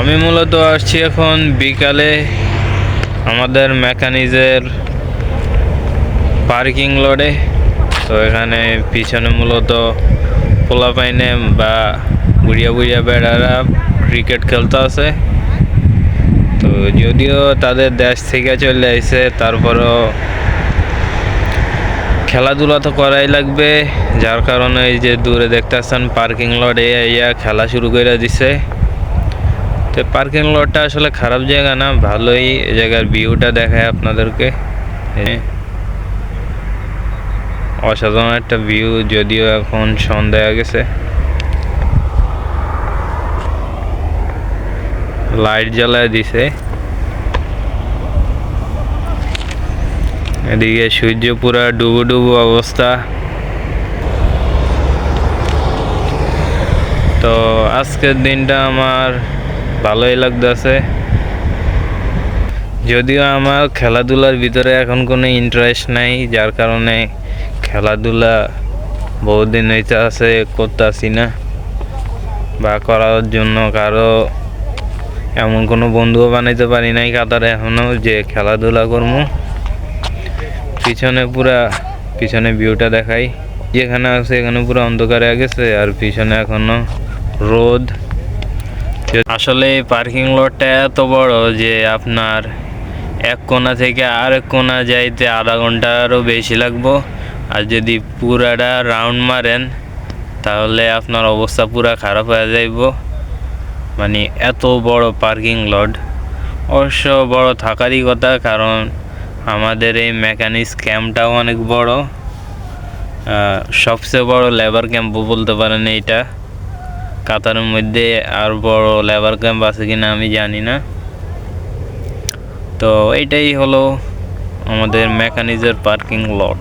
আমি মূলত আসছি এখন বিকালে আমাদের মেকানিজের পার্কিং লডে তো এখানে পিছনে মূলত পোলা পাইনে বা বুড়িয়া বুড়িয়া বেড়ারা ক্রিকেট খেলতে আছে তো যদিও তাদের দেশ থেকে চলে আসছে তারপরও খেলাধুলা তো করাই লাগবে, যার কারণে এই যে দূরে দেখতেছেন পার্কিং লটে ইয়া খেলা শুরু করে দিছে। তো পার্কিং লটটা আসলে খারাপ জায়গা না, ভালোই জায়গার ভিউটা দেখায় আপনাদেরকে। হ্যাঁ। অসাধারণ একটা ভিউ যদিও এখন সন্ধ্যা গেছে। লাইট জ্বালায় দিছে। এদিকে সূর্য পুরা ডুবু ডুবু অবস্থা। তো আজকের দিনটা আমার ভালোই লাগতেছে যদিও আমার খেলাধুলার ভিতরে এখন কোনো ইন্টারেস্ট নাই, যার কারণে খেলাধুলা বহুদিন হইতে আছে, করতেছি না বা করার জন্য কারও এমন কোনো বন্ধুও বানাইতে পারি নাই কাতারে এখনও যে খেলাধুলা করব পিছনে পুরা, পিছনে ভিউটা দেখাই। যেখানে আছে, এখানে পুরো অন্ধকারে গেছে, আর পিছনে এখনও রোদ। আসলে এই পার্কিং লটটা এত বড় যে আপনার এক কোণা থেকে আর এক কোণা যাইতে আধা ঘন্টারও বেশি লাগবো। আর যদি পুরাটা রাউন্ড মারেন, তাহলে আপনার অবস্থা পুরা খারাপ হয়ে যাইব। মানে এত বড় পার্কিং লট অবশ্য বড় থাকারই কথা, কারণ আমাদের এই মেকানিক্স ক্যাম্পটাও অনেক বড়। সবচেয়ে বড় লেবার ক্যাম্পও বলতে পারেন এইটা। কাতারের মধ্যে আর বড় লেবার ক্যাম্প আছে কিনা আমি জানি না। তো এইটাই হলো আমাদের মেকানিজের পার্কিং লট